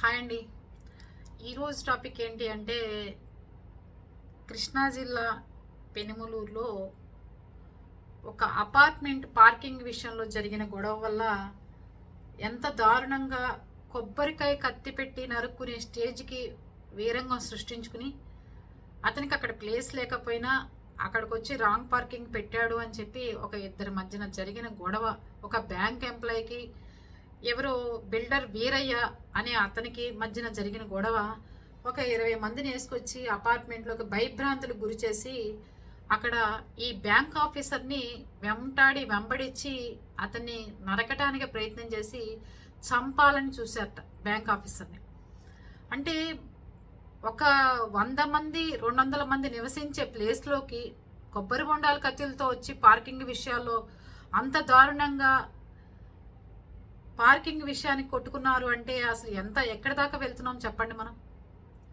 Hi అండి. ఈరోజు topic ఏంటి అంటే కృష్ణా జిల్లా పెనుమలూరులో ఒక అపార్ట్మెంట్ పార్కింగ్ విషయంలో జరిగిన గొడవ వల్ల ఎంత దారుణంగా కొబ్బరికాయ కత్తి పెట్టి నరుక్కునే స్టేజ్కి వీరంగం సృష్టించుకుని అతనికి అక్కడ ప్లేస్ లేకపోయినా అక్కడికి వచ్చి రాంగ్ పార్కింగ్ పెట్టాడు అని చెప్పి ఒక ఇద్దరి మధ్యన జరిగిన గొడవ. ఒక బ్యాంక్ ఎంప్లాయీకి ఎవరో బిల్డర్ వీరయ్య అనే అతనికి మధ్యన జరిగిన గొడవ. ఒక ఇరవై మందిని వేసుకొచ్చి అపార్ట్మెంట్లోకి భయభ్రాంతులకు గురి చేసి అక్కడ ఈ బ్యాంక్ ఆఫీసర్ని వెంటాడి వెంబడించి అతన్ని నరకటానికి ప్రయత్నం చేసి చంపాలని చూశారట బ్యాంక్ ఆఫీసర్ని. అంటే ఒక వంద మంది రెండు వందల మంది నివసించే ప్లేస్లోకి కొబ్బరి బొండాల కత్తిలతో వచ్చి పార్కింగ్ విషయాల్లో అంత దారుణంగా పార్కింగ్ విషయానికి కొట్టుకున్నారు అంటే అసలు ఎంత ఎక్కడి దాకా వెళ్తున్నాం చెప్పండి మనం?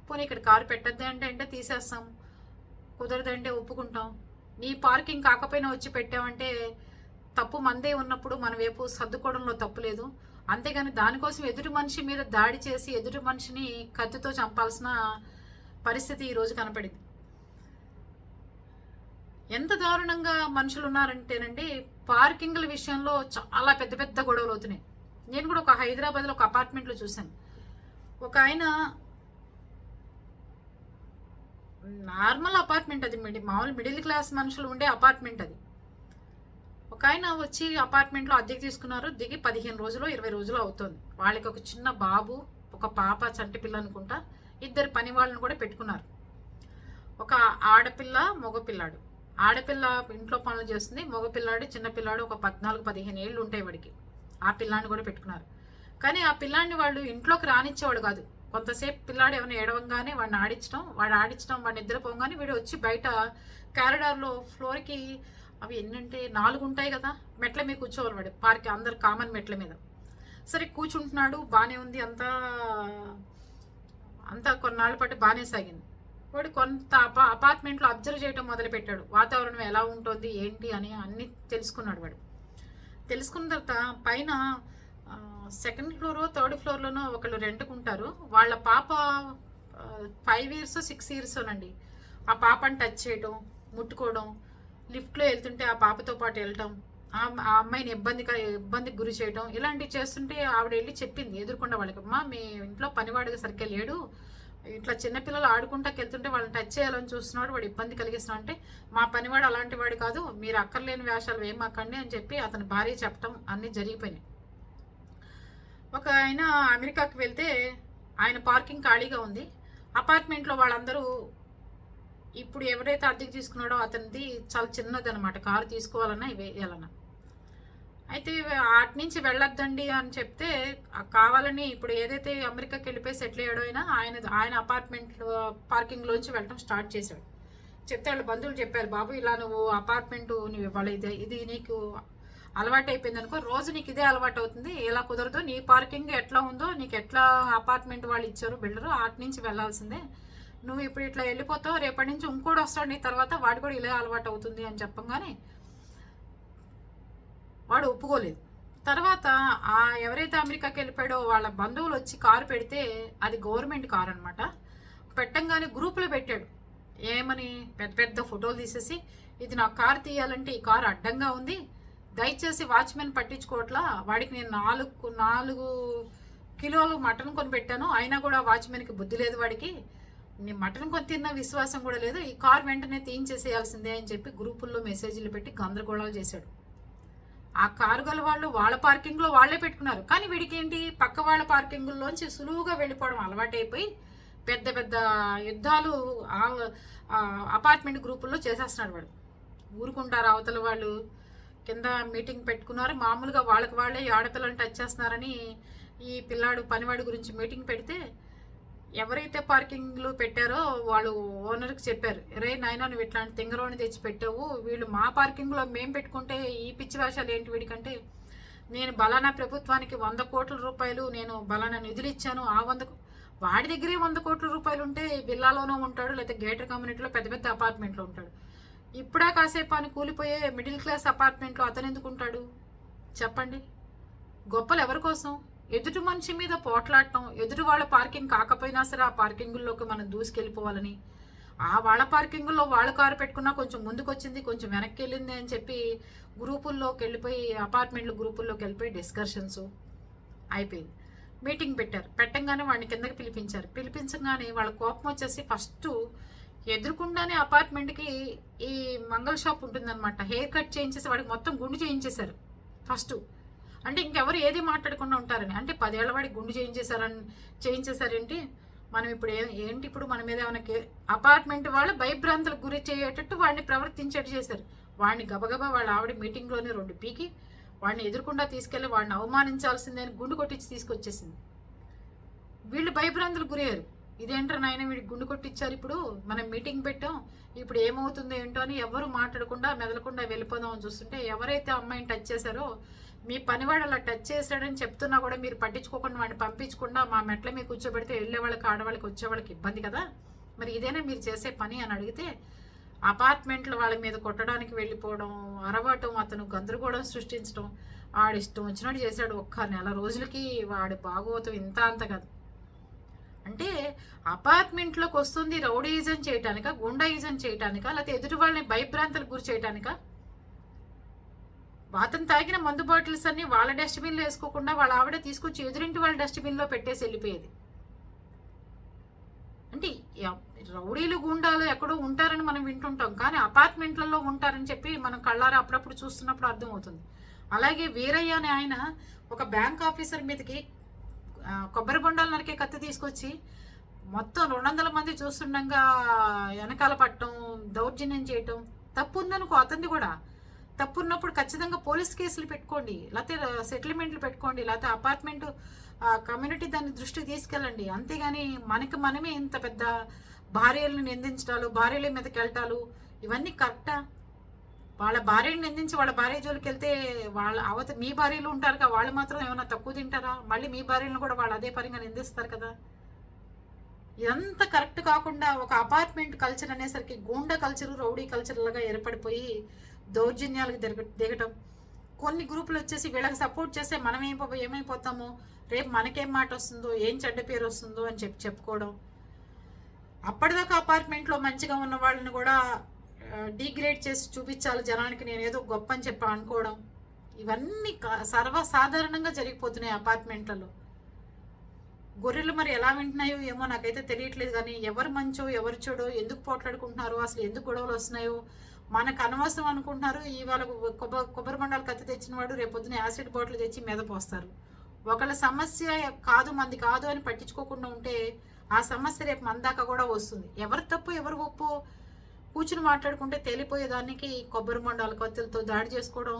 పోనీ ఇక్కడ కారు పెట్టద్దు అంటే అంటే తీసేస్తాం. కుదరదంటే ఒప్పుకుంటాం. నీ పార్కింగ్ కాకపోయినా వచ్చి పెట్టామంటే తప్పు మందే ఉన్నప్పుడు మన వైపు సర్దుకోవడంలో తప్పు లేదు. అంతేగాని దానికోసం ఎదుటి మనిషి మీద దాడి చేసి ఎదుటి మనిషిని కత్తితో చంపాల్సిన పరిస్థితి ఈరోజు కనపడింది. ఎంత దారుణంగా మనుషులు ఉన్నారంటేనండి పార్కింగ్ల విషయంలో చాలా పెద్ద పెద్ద గొడవలు అవుతున్నాయి. నేను కూడా ఒక హైదరాబాద్లో ఒక అపార్ట్మెంట్లో చూశాను. ఒక ఆయన నార్మల్ అపార్ట్మెంట్ అది మిడి మామూలు మిడిల్ క్లాస్ మనుషులు ఉండే అపార్ట్మెంట్ అది. ఒక ఆయన వచ్చి అపార్ట్మెంట్లో అద్దెకి తీసుకున్నారు దిగి పదిహేను రోజులు ఇరవై రోజులు అవుతుంది. వాళ్ళకి ఒక చిన్న బాబు ఒక పాప చంటి పిల్ల అనుకుంటా ఇద్దరు పని వాళ్ళని కూడా పెట్టుకున్నారు. ఒక ఆడపిల్ల మగపిల్లాడు ఆడపిల్ల ఇంట్లో పనులు చేస్తుంది మగపిల్లాడు చిన్నపిల్లాడు ఒక పద్నాలుగు పదిహేను ఏళ్ళు ఉంటాయి వాడికి. ఆ పిల్లాన్ని కూడా పెట్టుకున్నారు. కానీ ఆ పిల్లాన్ని వాళ్ళు ఇంట్లోకి రానిచ్చేవాడు కాదు. కొంతసేపు పిల్లాడు ఏమైనా ఏడవంగానే వాడిని ఆడించడం వాడు ఆడించడం వాడిని నిద్రపోగానే వీడు వచ్చి బయట క్యారిడార్లో ఫ్లోర్కి అవి ఎన్నంటే నాలుగు ఉంటాయి కదా మెట్ల మీద కూర్చోవాలి వాడు. పార్క్ అందరు కామన్ మెట్ల మీద. సరే కూర్చుంటున్నాడు బాగానే ఉంది అంతా. అంతా కొన్నాళ్ళ పాటు బాగానే సాగింది. వాడు కొంత అపా అపార్ట్మెంట్లో అబ్జర్వ్ చేయడం మొదలుపెట్టాడు. వాతావరణం ఎలా ఉంటుంది ఏంటి అని అన్నీ తెలుసుకున్నాడు వాడు. తెలుసుకున్న తర్వాత పైన సెకండ్ ఫ్లోర్ థర్డ్ ఫ్లోర్లోనో ఒకళ్ళు రెంట్కుంటారు. వాళ్ళ పాప ఫైవ్ ఇయర్స్ సిక్స్ ఇయర్స్ అండి ఆ పాపని టచ్ చేయడం ముట్టుకోవడం లిఫ్ట్లో వెళ్తుంటే ఆ పాపతో పాటు వెళ్ళటం ఆ అమ్మాయిని ఇబ్బందిగా ఇబ్బందికి గురి చేయడం ఇలాంటివి చేస్తుంటే ఆవిడ వెళ్ళి చెప్పింది ఎదుర్కొండ వాళ్ళకి. అమ్మా మీ ఇంట్లో పనివాడిగా సరిగ్గా లేడు. ఇట్లా చిన్నపిల్లలు ఆడుకుంటాకి వెళ్తుంటే వాళ్ళని టచ్ చేయాలని చూస్తున్నాడు వాడు ఇబ్బంది కలిగిస్తున్నాడు. అంటే మా పనివాడు అలాంటి వాడు కాదు మీరు అక్కర్లేని వేషాలు ఏం అక్కండి అని చెప్పి అతని భార్య చెప్పటం అన్నీ జరిగిపోయినాయి. ఒక ఆయన అమెరికాకి వెళ్తే ఆయన పార్కింగ్ ఖాళీగా ఉంది. అపార్ట్మెంట్లో వాళ్ళందరూ ఇప్పుడు ఎవరైతే అద్దెకి తీసుకున్నాడో అతనిది చాలా చిన్నది అనమాట కారు తీసుకోవాలన్నా వేయాలన్నా. అయితే అటు నుంచి వెళ్ళొద్దండి అని చెప్తే కావాలని ఇప్పుడు ఏదైతే అమెరికాకి వెళ్ళిపోయి సెటిల్ అయ్యాడో అయినా ఆయన ఆయన అపార్ట్మెంట్ పార్కింగ్లోంచి వెళ్ళడం స్టార్ట్ చేశాడు. చెప్తే వాళ్ళ బంధువులు చెప్పారు బాబు ఇలా నువ్వు అపార్ట్మెంట్ నువ్వు ఇవ్వాలి ఇది ఇది నీకు అలవాటు అయిపోయింది అనుకో రోజు నీకు ఇదే అలవాటు అవుతుంది. ఎలా కుదరదు. నీ పార్కింగ్ ఎట్లా ఉందో నీకు ఎట్లా అపార్ట్మెంట్ వాళ్ళు ఇచ్చారు బిల్డరు అటు నుంచి వెళ్ళాల్సిందే. నువ్వు ఇప్పుడు ఇట్లా వెళ్ళిపోతావు రేపటి నుంచి ఇంకోటి వస్తాడు నీ తర్వాత వాడు కూడా ఇలా అలవాటు అవుతుంది అని చెప్పంగానే వాడు ఒప్పుకోలేదు. తర్వాత ఆ ఎవరైతే అమెరికాకి వెళ్ళిపోయాడో వాళ్ళ బంధువులు వచ్చి కారు పెడితే అది గవర్నమెంట్ కారు అనమాట పెట్టంగానే గ్రూపులో పెట్టాడు. ఏమని? పెద్ద పెద్ద ఫోటోలు తీసేసి ఇది నా కారు తీయాలంటే ఈ కారు అడ్డంగా ఉంది. దయచేసి వాచ్మెన్ పట్టించుకోవట్లా. వాడికి నేను నాలుగు నాలుగు కిలోలు మటన్ కొని పెట్టాను. అయినా కూడా వాచ్మెన్కి బుద్ధి లేదు వాడికి. నేను మటన్ కొని తిన్న విశ్వాసం కూడా లేదు. ఈ కార్ వెంటనే తీయించేసేయాల్సిందే అని చెప్పి గ్రూపుల్లో మెసేజ్లు పెట్టి గందరగోళాలు చేశాడు. ఆ కారు గల వాళ్ళు వాళ్ళ పార్కింగ్లో వాళ్ళే పెట్టుకున్నారు. కానీ వీడికేంటి? పక్క వాళ్ళ పార్కింగ్లోంచి సులువుగా వెళ్ళిపోవడం అలవాటైపోయి పెద్ద పెద్ద యుద్ధాలు అపార్ట్మెంట్ గ్రూపుల్లో చేసేస్తున్నాడు వాడు. ఊరుకుంటారు అవతల వాళ్ళు. కింద మీటింగ్ పెట్టుకున్నారు. మామూలుగా వాళ్ళకి వాళ్ళే ఆడపిల్లని టచ్ చేస్తున్నారని ఈ పిల్లాడు పనివాడి గురించి మీటింగ్ పెడితే ఎవరైతే పార్కింగ్లు పెట్టారో వాళ్ళు ఓనర్కి చెప్పారు రే నాయన నువ్వు ఇట్లాంటి తింగరోని తెచ్చి పెట్టావు. వీళ్ళు మా పార్కింగ్లో మేము పెట్టుకుంటే ఈ పిచ్చి వేషాలు ఏంటి వీడికంటే నేను బలానా ప్రభుత్వానికి వంద కోట్ల రూపాయలు నేను బలానా నిధులు ఇచ్చాను ఆ వంద వాడి దగ్గరే వంద కోట్ల రూపాయలు ఉంటే బిల్లాలోనో ఉంటాడు లేకపోతే గేటర్ కమ్యూనిటీలో పెద్ద పెద్ద అపార్ట్మెంట్లో ఉంటాడు. ఇప్పుడా కాసేపు అని కూలిపోయే మిడిల్ క్లాస్ అపార్ట్మెంట్లో అతను ఎందుకు ఉంటాడు? చెప్పండి. గొప్పలు ఎవరి కోసం? ఎదుటి మనిషి మీద పోట్లాడటం ఎదుటి వాళ్ళ పార్కింగ్ కాకపోయినా సరే ఆ పార్కింగుల్లోకి మనం దూసుకెళ్ళిపోవాలని. ఆ వాళ్ళ పార్కింగుల్లో వాళ్ళ కారు పెట్టుకున్నా కొంచెం ముందుకు వచ్చింది కొంచెం వెనక్కి వెళ్ళింది అని చెప్పి గ్రూపుల్లోకి వెళ్ళిపోయి అపార్ట్మెంట్లు గ్రూపుల్లోకి వెళ్ళిపోయి డిస్కషన్స్ అయిపోయింది. మీటింగ్ పెట్టారు. పెట్టంగానే వాడిని కిందకి పిలిపించారు. పిలిపించగానే వాళ్ళ కోపం వచ్చేసి ఫస్ట్ ఎదురుకుండానే అపార్ట్మెంట్కి ఈ మంగళ షాప్ ఉంటుందన్నమాట. హెయిర్ కట్ చేయించేసి వాడికి మొత్తం గుండు చేయించేశారు ఫస్ట్. అంటే ఇంకెవరు ఏది మాట్లాడకుండా ఉంటారని. అంటే పదేళ్ళ వాడి గుండు చేయించేశారని చేయించేశారేంటి? మనం ఇప్పుడు ఏంటి ఇప్పుడు మన మీద ఏమైనా అపార్ట్మెంట్ వాళ్ళు భయభ్రాంతులకు గురి చేయేటట్టు వాడిని ప్రవర్తించేట్టు చేశారు. వాడిని గబగబా వాళ్ళ ఆవిడ మీటింగ్లోనే రెండు పీకి వాడిని ఎదురుకుండా తీసుకెళ్ళి వాడిని అవమానించాల్సిందే అని గుండు కొట్టించి తీసుకొచ్చేసింది. వీళ్ళు భయభ్రాంతులకు గురయ్యారు ఇదేంటారు నాయన వీడికి గుండు కొట్టించారు ఇప్పుడు? మనం మీటింగ్ పెట్టాం. ఇప్పుడు ఏమవుతుందో ఏంటో అని ఎవరు మాట్లాడకుండా మెదలకుండా వెళ్ళిపోదామని చూస్తుంటే ఎవరైతే అమ్మాయిని టచ్ చేశారో మీ పనివాడు అలా టచ్ చేశాడని చెప్తున్నా కూడా మీరు పట్టించుకోకుండా వాడిని పంపించకుండా మా మెట్ల మీద కూర్చోబెడితే వెళ్ళే వాళ్ళకి ఆడవాళ్ళకి వచ్చేవాళ్ళకి ఇబ్బంది కదా? మరి ఇదేనా మీరు చేసే పని అని అడిగితే అపార్ట్మెంట్లు వాళ్ళ మీద కొట్టడానికి వెళ్ళిపోవడం అరవటం అతను గందరగోళం సృష్టించడం ఆడిష్టం వచ్చినట్టు చేశాడు ఒక్క నెల రోజులకి వాడి భాగవతం ఇంత అంత కాదు. అంటే అపార్ట్మెంట్లోకి వస్తుంది రౌడీజం చేయటానిక గుండాయిజం చేయటానిక లేకపోతే ఎదుటి వాళ్ళని భయభ్రాంతలకు గురి చేయటానిక? అతను తాగిన మందు బాటిల్స్ అన్ని వాళ్ళ డస్ట్బిన్లో వేసుకోకుండా వాళ్ళ ఆవిడ తీసుకొచ్చి ఎదురింటి వాళ్ళ డస్ట్బిన్లో పెట్టేసి వెళ్ళిపోయేది. అంటే రౌడీలు గుండాలు ఎక్కడో ఉంటారని మనం వింటుంటాం కానీ అపార్ట్మెంట్లలో ఉంటారని చెప్పి మనం కళ్ళారా అప్పుడప్పుడు చూస్తున్నప్పుడు అర్థమవుతుంది. అలాగే వీరయ్య అనే ఆయన ఒక బ్యాంక్ ఆఫీసర్ మీదకి కొబ్బరి బొండాలు నరికే కత్తి తీసుకొచ్చి మొత్తం రెండు వందల మంది చూస్తుండగా వెనకాల పట్టడం దౌర్జన్యం చేయటం తప్పు ఉందనుకో అతన్ని కూడా. తప్పు ఉన్నప్పుడు ఖచ్చితంగా పోలీస్ కేసులు పెట్టుకోండి లేకపోతే సెటిల్మెంట్లు పెట్టుకోండి లేకపోతే అపార్ట్మెంట్ కమ్యూనిటీ దాన్ని దృష్టి తీసుకెళ్ళండి. అంతేగాని మనకి మనమే ఇంత పెద్ద భార్యలను నిందించడాలు భార్యల మీదకి వెళ్ళటాలు ఇవన్నీ కరెక్టా? వాళ్ళ భార్యను నిందించి వాళ్ళ భార్య జోలికి వెళ్తే వాళ్ళ అవత మీ భార్యలు ఉంటారు కదా వాళ్ళు మాత్రం ఏమైనా తక్కువ తింటారా? మళ్ళీ మీ భార్యలను కూడా వాళ్ళు అదే పరంగా నిందిస్తారు కదా? ఇదంతా కరెక్ట్ కాకుండా ఒక అపార్ట్మెంట్ కల్చర్ అనేసరికి గూండా కల్చరు రౌడీ కల్చర్లుగా ఏర్పడిపోయి దౌర్జన్యాలకు దిగ దిగటం. కొన్ని గ్రూపులు వచ్చేసి వీళ్ళకి సపోర్ట్ చేస్తే మనం ఏం ఏమైపోతామో? రేపు మనకేం మాట వస్తుందో ఏం చెడ్డ పేరు వస్తుందో అని చెప్పి చెప్పుకోవడం. అప్పటిదాకా అపార్ట్మెంట్లో మంచిగా ఉన్న వాళ్ళని కూడా డిగ్రేడ్ చేసి చూపించాలి జనానికి నేను ఏదో గొప్ప అని చెప్పి అనుకోవడం. ఇవన్నీ సర్వసాధారణంగా జరిగిపోతున్నాయి అపార్ట్మెంట్లలో. గొర్రెలు మరి ఎలా వింటున్నాయో ఏమో నాకైతే తెలియట్లేదు కానీ ఎవరు మంచో ఎవరు చెడో ఎందుకు పోట్లాడుకుంటున్నారో అసలు ఎందుకు గొడవలు వస్తున్నాయో మనకు అనవసరం అనుకుంటున్నారు. ఇవాళ కొబ్బరి కొబ్బరి బండాలు కత్తి తెచ్చిన వాడు రేపొద్దున యాసిడ్ బాటిల్ తెచ్చి మీద పోస్తారు. ఒకళ్ళ సమస్య కాదు మంది కాదు అని పట్టించుకోకుండా ఉంటే ఆ సమస్య రేపు మన దాకా కూడా వస్తుంది. ఎవరు తప్పు ఎవరు ఒప్పు? కూర్చుని మాట్లాడుకుంటే తేలిపోయేదానికి కొబ్బరి మండాలు కత్తులతో దాడి చేసుకోవడం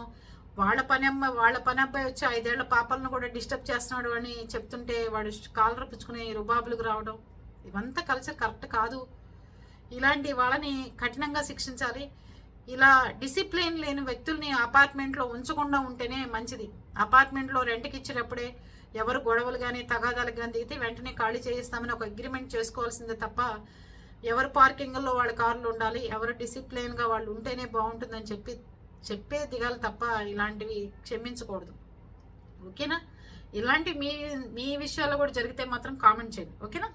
వాళ్ళ పని అమ్మ వాళ్ళ పని అబ్బాయి వచ్చి ఐదేళ్ళ పాపలను కూడా డిస్టర్బ్ చేస్తున్నాడు అని చెప్తుంటే వాడు కాలర్ పుచ్చుకుని రుబాబులకు రావడం ఇవంతా కల్చర్ కరెక్ట్ కాదు. ఇలాంటి వాళ్ళని కఠినంగా శిక్షించాలి. ఇలా డిసిప్లిన్ లేని వ్యక్తుల్ని అపార్ట్మెంట్లో ఉంచకుండా ఉంటేనే మంచిది. అపార్ట్మెంట్లో రెంట్కి ఇచ్చేటప్పుడే ఎవరు గొడవలు కానీ తగాదాలు కానీ దిగితే వెంటనే ఖాళీ చేయిస్తామని ఒక అగ్రిమెంట్ చేసుకోవాల్సిందే తప్ప ఎవరు పార్కింగ్లో వాళ్ళ కార్లు ఉండాలి ఎవరు డిసిప్లిన్గా వాళ్ళు ఉంటేనే బాగుంటుందని చెప్పి చెప్పే దిగాలి తప్ప ఇలాంటివి క్షమించకూడదు. ఓకేనా? ఇలాంటి మీ మీ విషయాల్లో కూడా జరిగితే మాత్రం కామెంట్ చేయండి. ఓకేనా?